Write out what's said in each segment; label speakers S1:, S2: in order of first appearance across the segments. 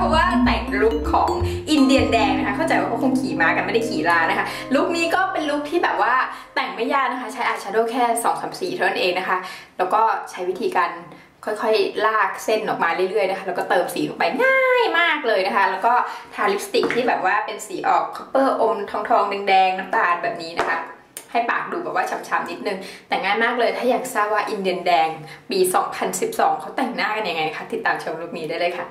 S1: เพราะว่าแต่งลุคของอินเดียนแดงนะคะ เข้าใจว่าเขาคงขี่ม้ากันไม่ได้ขี่ลานะคะ ลุคนี้ก็เป็นลุคที่แบบว่าแต่งไม่ยากนะคะ ใช้อายแชโดว์แค่2 3สีเท่านั้นเองนะคะ แล้วก็ใช้วิธีการค่อยๆ ลากเส้นออกมาเรื่อยๆนะคะ แล้วก็เติมสีลงไปง่ายมากเลยนะคะ แล้วก็ทาลิปสติกที่แบบว่าเป็นสีออกคัพเปอร์อมทองๆแดงๆน้ำตาลแบบนี้นะคะให้ปากดูแบบว่าฉ่ำๆนิดนึง แต่ง่ายมากเลยถ้าอยากทราบว่าอินเดียนแดงปี 2012 เขาแต่งหน้ากันยังไงคะติดตามชมรูปนี้ได้เลยค่ะ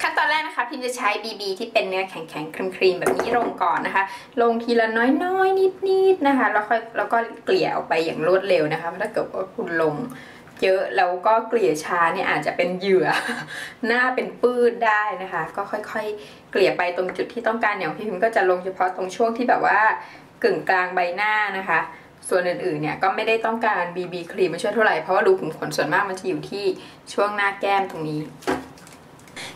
S1: ขั้นตอนแรกนะคะพิมจะใช้ BB ที่เป็นเนื้อแข็งๆครีมๆแบบนี้ลงก่อนนะคะ ลงทีละน้อยๆนิดๆนะคะ แล้วค่อยแล้วก็เกลี่ยออกไปอย่างรวดเร็วนะคะเพราะถ้าเกิดว่าคุณลงเยอะแล้วก็เกลี่ยช้าเนี่ยอาจจะเป็นเหยื่อ หน้าเป็นปื้ดได้นะคะ ก็ค่อยๆ เกลี่ยไปตรงจุดที่ต้องการอย่างพี่พิมก็จะลงเฉพาะตรงช่วงที่แบบว่ากึ่งกลางใบหน้านะคะ ส่วนอื่นๆเนี่ยก็ไม่ได้ต้องการ BB ครีมมาช่วยเท่าไหร่เพราะว่ารูขุมขนส่วนมากมันจะอยู่ที่ช่วงหน้าแก้มตรงนี้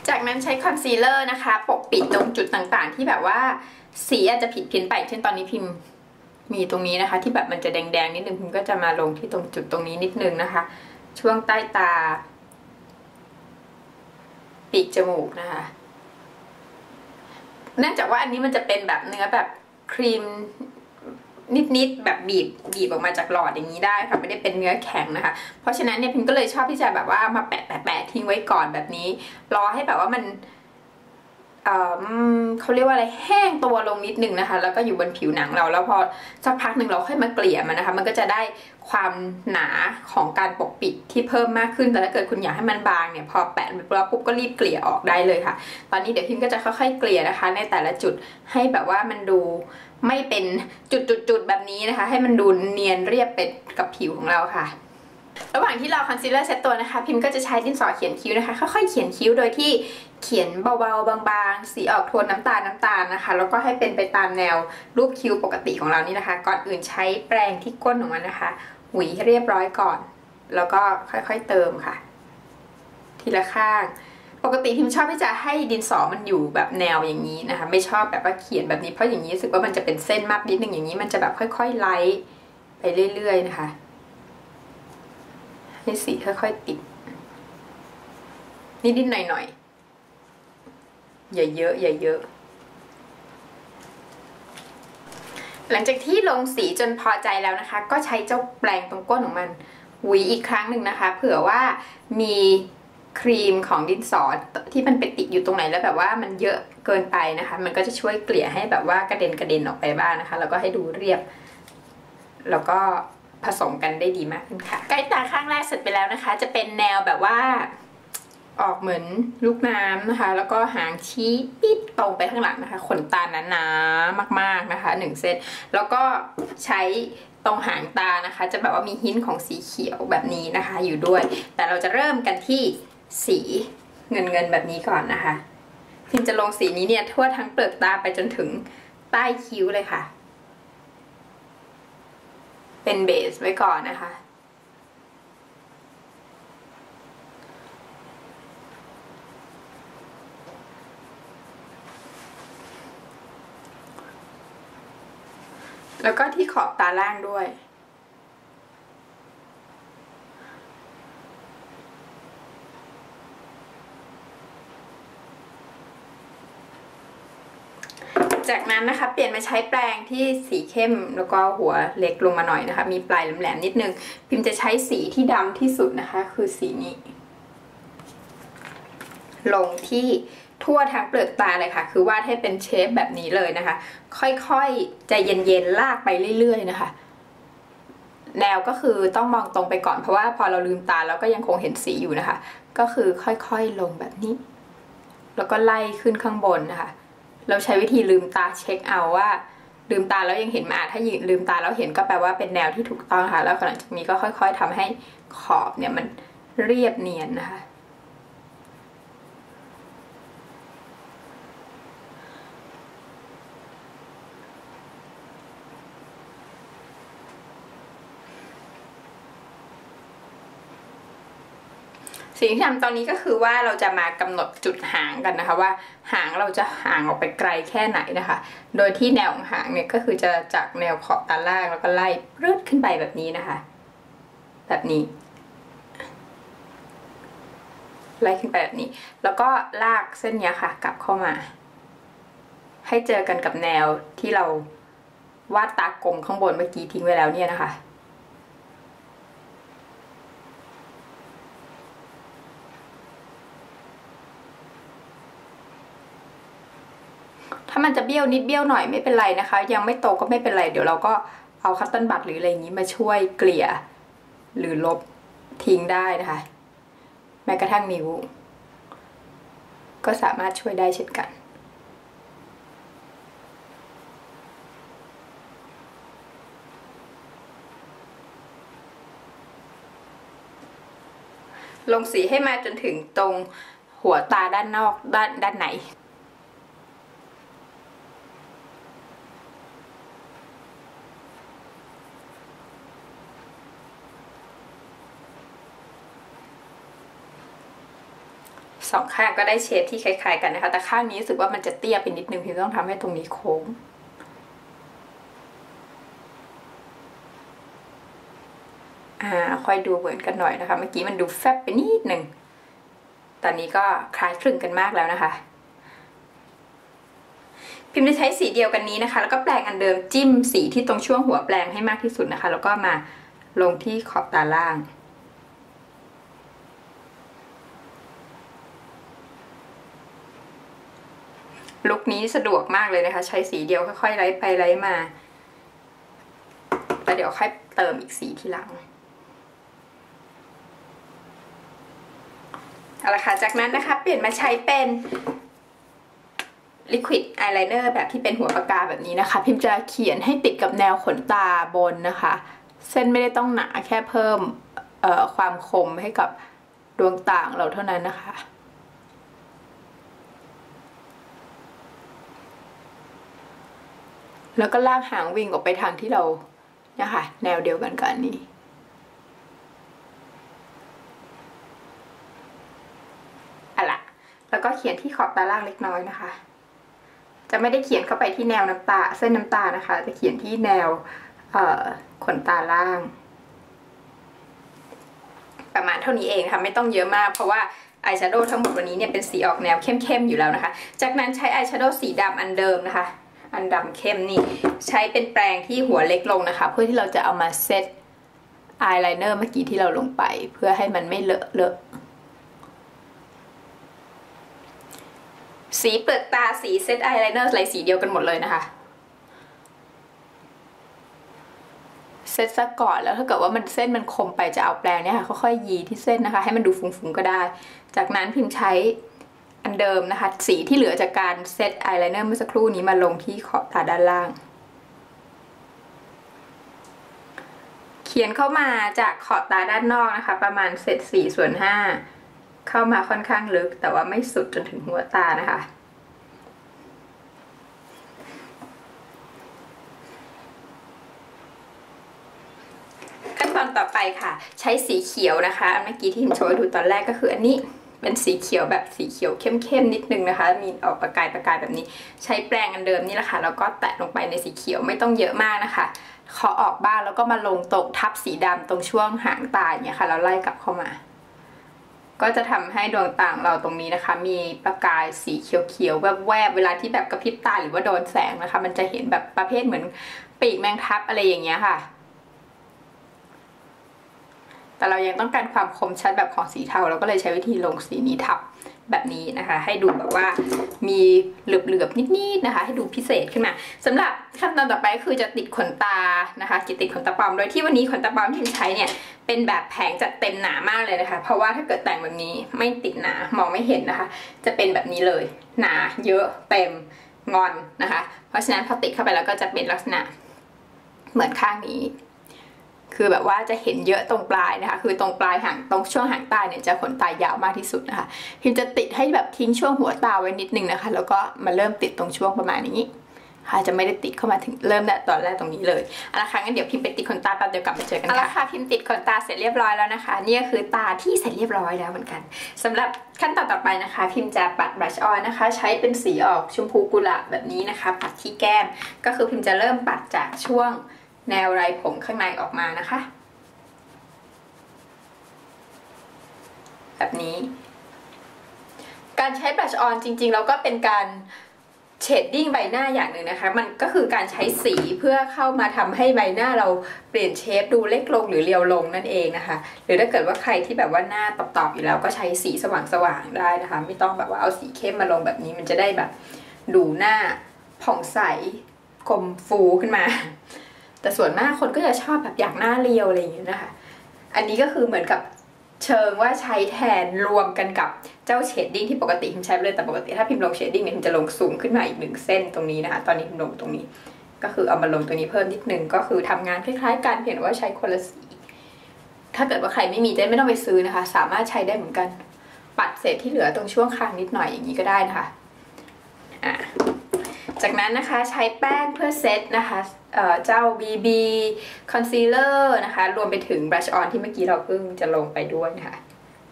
S1: จากนั้นใช้คอนซีลเลอร์นะคะ ปกปิดตรงจุดต่างๆ ที่แบบว่าสีอาจจะผิดเพี้ยนไป เช่นตอนนี้พิมพ์มีตรงนี้นะคะ ที่แบบมันจะแดงๆนิดนึงพิมก็จะมาลงที่ตรงจุดตรงนี้นิดนึงนะคะ ช่วงใต้ตา ปีกจมูกนะคะ เนื่องจากว่าอันนี้มันจะเป็นแบบเนื้อแบบครีม นิดๆแบบบีบบีบออกมาจากหลอดอย่างนี้ได้ค่ะไม่ได้เป็นเนื้อแข็งนะคะ เพราะฉะนั้นเนี่ยพิมก็เลยชอบที่จะแบบว่ามาแปะแปะแปะทิ้งไว้ก่อนแบบนี้ รอให้แบบว่ามัน เขาเรียกว่าอะไรแห้งตัวลงนิดนึงนะคะ แล้วก็อยู่บนผิวหนังเรา แล้วพอสักพักหนึ่งเราค่อยมาเกลี่ยมันนะคะ มันก็จะได้ความหนาของการปกปิดที่เพิ่มมากขึ้น แต่ถ้าเกิดคุณอยากให้มันบางเนี่ยพอแปะไปแล้วปุ๊บก็รีบเกลี่ยออกได้เลยค่ะ ตอนนี้เดี๋ยวพิมก็จะค่อยๆเกลี่ยนะคะ ในแต่ละจุดให้แบบว่ามันดูไม่เป็นจุดๆๆแบบนี้นะคะ ให้มันดูเนียนเรียบเป็นกับผิวของเราค่ะ ระหว่างที่เราคอนซีลเลอร์เซตตัวนะคะ พิมก็จะใช้ดินสอเขียนคิ้วนะคะ ค่อยๆเขียนคิ้วโดยที่เขียนเบาๆ บางๆ สีออกโทนน้ำตาลน้ำตาลนะคะ แล้วก็ให้เป็นไปตามแนวรูปคิ้วปกติของเรานี่นะคะ ก่อนอื่นใช้แปรงที่ก้นของมันนะคะ หวีให้เรียบร้อยก่อน แล้วก็ค่อยๆเติมค่ะ ทีละข้างปกติพิมชอบที่จะให้ดินสอมันอยู่แบบแนวอย่างนี้นะคะ ไม่ชอบแบบว่าเขียนแบบนี้เพราะอย่างนี้รู้สึกว่ามันจะเป็นเส้นมากนิดนึงอย่างนี้มันจะแบบค่อยๆไล่ไปเรื่อย ๆ นะคะ ให้สีค่อยๆติด นิดๆหน่อยๆ อย่าเยอะ อย่าเยอะ หลังจากที่ลงสีจนพอใจแล้วนะคะ ก็ใช้เจ้าแปรงตรงก้นของมันหวีอีกครั้งหนึ่งนะคะ เผื่อว่ามีครีมของดินสอที่มันไปติดอยู่ตรงไหนแล้วแบบว่ามันเยอะเกินไปนะคะ มันก็จะช่วยเกลี่ยให้แบบว่ากระเด็นกระเด็นออกไปบ้างนะคะ แล้วก็ให้ดูเรียบ แล้วก็ ผสมกันได้ดีมากขึ้นค่ะ ใกล้ตาข้างแรกเสร็จไปแล้วนะคะ จะเป็นแนวแบบว่าออกเหมือนลูกน้ำนะคะ แล้วก็หางชี้ปิ๊ดตรงไปข้างหลังนะคะ ขนตาหนาๆมากๆนะคะหนึ่งเส้นแล้วก็ใช้ตรงหางตานะคะ จะแบบว่ามีหินของสีเขียวแบบนี้นะคะ อยู่ด้วย แต่เราจะเริ่มกันที่สีเงินเงินๆแบบนี้ก่อนนะคะพิมจะลงสีนี้เนี่ยทั่วทั้งเปลือกตาไปจนถึงใต้คิ้วเลยค่ะ เป็นเบสไว้ก่อนนะคะ แล้วก็ที่ขอบตาล่างด้วย จากนั้นนะคะเปลี่ยนมาใช้แปรงที่สีเข้มแล้วก็หัวเล็กลงมาหน่อยนะคะ มีปลายแหลมๆนิดนึง พิมจะใช้สีที่ดำที่สุดนะคะ คือสีนี้ ลงที่ทั่วทั้งเปลือกตาเลยค่ะ คือวาดให้เป็นเชฟแบบนี้เลยนะคะ ค่อยๆ ใจเย็นๆ ลากไปเรื่อยๆ นะคะแนวก็คือต้องมองตรงไปก่อนเพราะว่าพอเราลืมตาแล้วก็ยังคงเห็นสีอยู่นะคะ ก็คือค่อยๆลงแบบนี้ แล้วก็ไล่ขึ้นข้างบนนะคะ เราใช้วิธีลืมตาเช็คเอาว่าลืมตาแล้วยังเห็นมาถ้ายืนลืมตาแล้วเห็นก็แปลว่าเป็นแนวที่ถูกต้องค่ะ แล้วหลังจากนี้ก็ค่อย ๆทำให้ขอบเนี่ยมันเรียบเนียนนะคะ สิ่งที่ทำตอนนี้ก็คือว่าเราจะมากำหนดจุดหางกันนะคะ ว่าหางเราจะห่างออกไปไกลแค่ไหนนะคะ โดยที่แนวของหางเนี่ยก็คือจะจากแนวขอบตาล่างแล้วก็ไล่รืดขึ้นไปแบบนี้นะคะ แบบนี้ไล่ขึ้นไปแบบนี้ แล้วก็ลากเส้นนี้ค่ะ กลับเข้ามา ให้เจอกันกับแนวที่เราวาดตากลมข้างบนเมื่อกี้ทิ้งไว้แล้วเนี่ยนะคะ ถ้ามันจะเบี้ยวนิดเบี้ยวหน่อยไม่เป็นไรนะคะ ยังไม่โตก็ไม่เป็นไร เดี๋ยวเราก็เอาคัตเติลบัตหรืออะไรอย่างนี้มาช่วยเกลี่ย หรือลบทิ้งได้นะคะ แม้กระทั่งนิ้ว ก็สามารถช่วยได้เช่นกันลงสีให้มาจนถึงตรงหัวตาด้านนอกด้านด้านไหน สองข้างก็ได้เชฟที่คล้ายๆกันนะคะ แต่ข้างนี้รู้สึกว่ามันจะเตี้ยไปนิดนึงพี่ต้องทำให้ตรงนี้โค้งอ่าค่อยดูเหมือนกันหน่อยนะคะ เมื่อกี้มันดูแฟบไปนิดหนึ่งตอนนี้ก็คล้ายคลึงกันมากแล้วนะคะพิมพ์จะใช้สีเดียวกันนี้นะคะ แล้วก็แปรงอันเดิมจิ้มสีที่ตรงช่วงหัวแปรงให้มากที่สุดนะคะ แล้วก็มาลงที่ขอบตาล่าง นี้สะดวกมากเลยนะคะ ใช้สีเดียวค่อยๆไล่ไปไล่มาแล้วเดี๋ยวค่อยเติมอีกสีทีหลังเอาละค่ะ จากนั้นนะคะ เปลี่ยนมาใช้เป็น Liquid Eyeliner แบบที่เป็นหัวปากกาแบบนี้นะคะ พิมพ์จะเขียนให้ติดกับแนวขนตาบนนะคะ เส้นไม่ได้ต้องหนาแค่เพิ่มความคมให้กับดวงตาของเราเท่านั้นนะคะ แล้วก็ลากหางวิ่งออกไปทางที่เราเนี่ยค่ะ แนวเดียวกันกับอันนี้อะละแล้วก็เขียนที่ขอบตาล่างเล็กน้อยนะคะ จะไม่ได้เขียนเข้าไปที่แนวน้ำตา เส้นน้ำตานะคะ จะเขียนที่แนวขนตาล่าง ประมาณเท่านี้เองค่ะไม่ต้องเยอะมาก เพราะว่าอายแชโดว์ทั้งหมดวันนี้เนี่ยเป็นสีออกแนวเข้มๆอยู่แล้วนะคะ จากนั้นใช้อายแชโดว์สีดำอันเดิมนะคะ อันดำเข้มนี่ ใช้เป็นแปรงที่หัวเล็กลงนะคะ เพื่อที่เราจะเอามาเซตอายไลเนอร์เมื่อกี้ที่เราลงไป เพื่อให้มันไม่เลอะเลอะสีเปลือกตาสีเซตอายไลเนอร์อะไรสีเดียวกันหมดเลยนะคะเซตซะก่อนแล้วถ้าเกิดว่ามันเส้นมันคมไปจะเอาแปรงเนี่ยค่ะค่อยๆยีที่เส้นนะคะ ให้มันดูฟุ้งๆก็ได้ จากนั้นพิมพ์ใช้ อันเดิมนะคะ สีที่เหลือจากการเซตอายไลเนอร์เมื่อสักครู่นี้มาลงที่ขอบตาด้านล่าง เขียนเข้ามาจากขอบตาด้านนอกนะคะ ประมาณเซตสี่ส่วนห้าเข้ามาค่อนข้างลึก แต่ว่าไม่สุดจนถึงหัวตานะคะขั้นตอนต่อไปค่ะ ใช้สีเขียวนะคะเมื่อกี้ที่ผมโชว์ดูตอนแรกก็คืออันนี้ เป็นสีเขียวแบบสีเขียวเข้มๆนิดนึงนะคะ มีออกประกายประกายแบบนี้ ใช้แปรงอันเดิมนี่แหละค่ะแล้วก็แตะลงไปในสีเขียวไม่ต้องเยอะมากนะคะขอออกบ้างแล้วก็มาลงตรงทับสีดำตรงช่วงหางตาอย่างเงี้ยค่ะแล้วไล่กลับเข้ามา ก็จะทำให้ดวงตาเราตรงนี้นะคะ มีประกายสีเขียวๆแวบๆเวลาที่แบบกระพริบตาหรือว่าโดนแสงนะคะ มันจะเห็นแบบประเภทเหมือนปีกแมงทับอะไรอย่างเงี้ยค่ะ แต่เรายังต้องการความคมชัดแบบของสีเทาเราก็เลยใช้วิธีลงสีนี้ทับแบบนี้นะคะ ให้ดูแบบว่ามีเหลือบๆนิดๆนะคะ ให้ดูพิเศษขึ้นมาสำหรับขั้นตอนต่อไปคือจะติดขนตานะคะจะติดขนตาปลอมโดยที่วันนี้ขนตาปลอมที่ใช้เนี่ยเป็นแบบแผงจัดเต็มหนามากเลยนะคะ เพราะว่าถ้าเกิดแต่งแบบนี้ไม่ติดหนามองไม่เห็นนะคะ จะเป็นแบบนี้เลยหนาเยอะเต็มงอนนะคะ เพราะฉะนั้นพอติดเข้าไปแล้วก็จะเป็นลักษณะเหมือนข้างนี้ คือแบบว่าจะเห็นเยอะตรงปลายนะคะ คือตรงปลายหางตรงช่วงหางตาเนี่ยจะขนตายาวมากที่สุดนะคะพิมจะติดให้แบบทิ้งช่วงหัวตาไว้นิดนึงนะคะ แล้วก็มาเริ่มติดตรงช่วงประมาณนี้ค่ะจะไม่ได้ติดเข้ามาถึงเริ่มแต่ตอนแรกตรงนี้เลยเอาละค่ะงั้นเดี๋ยวพิมไปติดขนตาแป๊บเดียวกลับมาเจอกันค่ะเอาละค่ะพิมติดขนตาเสร็จเรียบร้อยแล้วนะคะ นี่ก็คือตาที่เสร็จเรียบร้อยแล้วเหมือนกันสำหรับขั้นตอนต่อไปนะคะ พิมจะปัดบลัชออนนะคะ ใช้เป็นสีออกชมพูกุหลาบแบบนี้นะคะ ปัดที่แก้มก็คือพิมจะเริ่มปัดจากช่วง แนวไรผมข้างในออกมานะคะ แบบนี้ การใช้บลัชออนจริงๆ เราก็เป็นการเชดดิ้งใบหน้าอย่างหนึ่งนะคะ มันก็คือการใช้สีเพื่อเข้ามาทำให้ใบหน้าเราเปลี่ยนเชฟดูเล็กลงหรือเรียวลงนั่นเองนะคะ หรือถ้าเกิดว่าใครที่แบบว่าหน้าตอบๆอยู่แล้วก็ใช้สีสว่างๆได้นะคะ ไม่ต้องแบบว่าเอาสีเข้มมาลงแบบนี้มันจะได้แบบ ดูหน้าผ่องใสกลมฟูขึ้นมา แต่ส่วนมากคนก็จะชอบแบบอยากหน้าเรียวอะไรอย่างเงี้ยนะคะ อันนี้ก็คือเหมือนกับเชิงว่าใช้แทนรวมกันกับเจ้าเชดดิ้งที่ปกติพิมใช้ไปเลยแต่ปกติถ้าพิมลงเชดดิ้งเนี่ยพิมจะลงสูงขึ้นมาอีกหนึ่งเส้นตรงนี้นะคะตอนนี้พิมลงตรงนี้ ก็คือเอามาลงตัวนี้เพิ่มนิดนึงก็คือทำงานคล้ายๆกันเพียงว่าใช้คนละสีถ้าเกิดว่าใครไม่มีจะไม่ต้องไปซื้อนะคะ สามารถใช้ได้เหมือนกัน ปัดเศษที่เหลือตรงช่วงคางนิดหน่อยอย่างนี้ก็ได้นะคะอะ จากนั้นนะคะใช้แป้งเพื่อเซตนะคะเจ้า BB Concealer นะคะ รวมไปถึง Brush On ที่เมื่อกี้เราเพิ่งจะลงไปด้วยนะคะ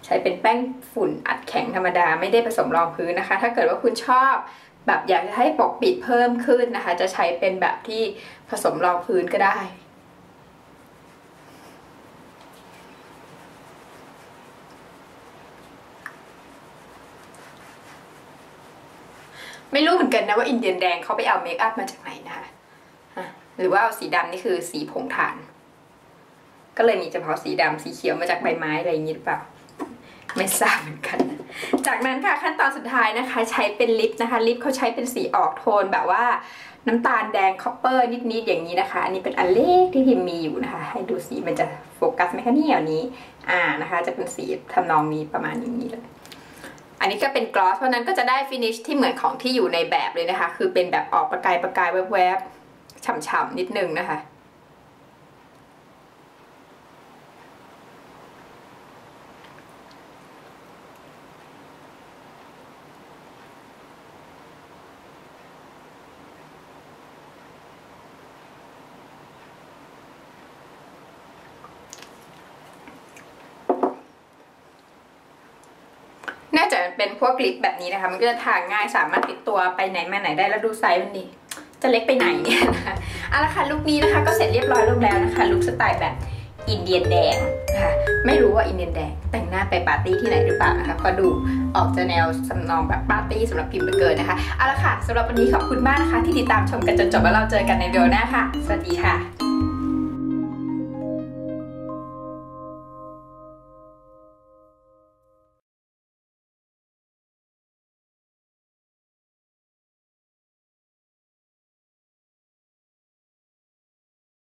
S1: ใช้เป็นแป้งฝุ่นอัดแข็งธรรมดา ไม่ได้ผสมรองพื้นนะคะ ถ้าเกิดว่าคุณชอบแบบอยากจะให้ปกปิดเพิ่มขึ้นนะคะ จะใช้เป็นแบบที่ผสมรองพื้นก็ได้ ไม่รู้เหมือนกันนะว่าอินเดียนแดงเขาไปเอาเมคอัพมาจากไหนนะคะหรือว่าเอาสีดำนี่คือสีผงถ่าน ก็เลยมีเฉพาะสีดำสีเขียวมาจากใบไม้อะไรอย่างนี้หรือเปล่าไม่ทราบเหมือนกัน จากนั้นค่ะขั้นตอนสุดท้ายนะคะ ใช้เป็นลิปนะคะลิปเขาใช้เป็นสีออกโทนแบบว่าน้ำตาลแดงคอปเปอร์นิดๆอย่างนี้นะคะ อันนี้เป็นอันเล็กที่พิมมีอยู่นะคะ ให้ดูสีมันจะโฟกัสไหมคะนี่อย่างนี้ อ่านะคะ จะเป็นสีทำนองนี้ประมาณอย่างนี้เลย อันนี้ก็เป็นกลอสเพราะนั้นก็จะได้ฟินิชที่เหมือนของที่อยู่ในแบบเลยนะคะ คือเป็นแบบออกประกายประกายแวบๆฉ่ำๆนิดนึงนะคะ น่าจะเป็นพวกลิปแบบนี้นะคะ มันก็จะทาง่ายสามารถติดตัวไปไหนมาไหนได้แล้วดูไซส์มันดีจะเล็กไปไหนเนี่ยนะคะเอาละค่ะลุคนี้นะคะก็เสร็จเรียบร้อยลงแล้วนะคะลุคสไตล์แบบอินเดียนแดงนะคะไม่รู้ว่าอินเดียนแดงแต่งหน้าไปปาร์ตี้ที่ไหนหรือเปล่านะคะพอดูออกจะแนวสำนองแบบปาร์ตี้สำหรับพิมพ์เกินนะคะเอาละค่ะสำหรับวันนี้ขอบคุณมากนะคะ ที่ติดตามชมกันจนจบแล้วเราเจอกันในวิดีโอหน้าค่ะ สวัสดีค่ะ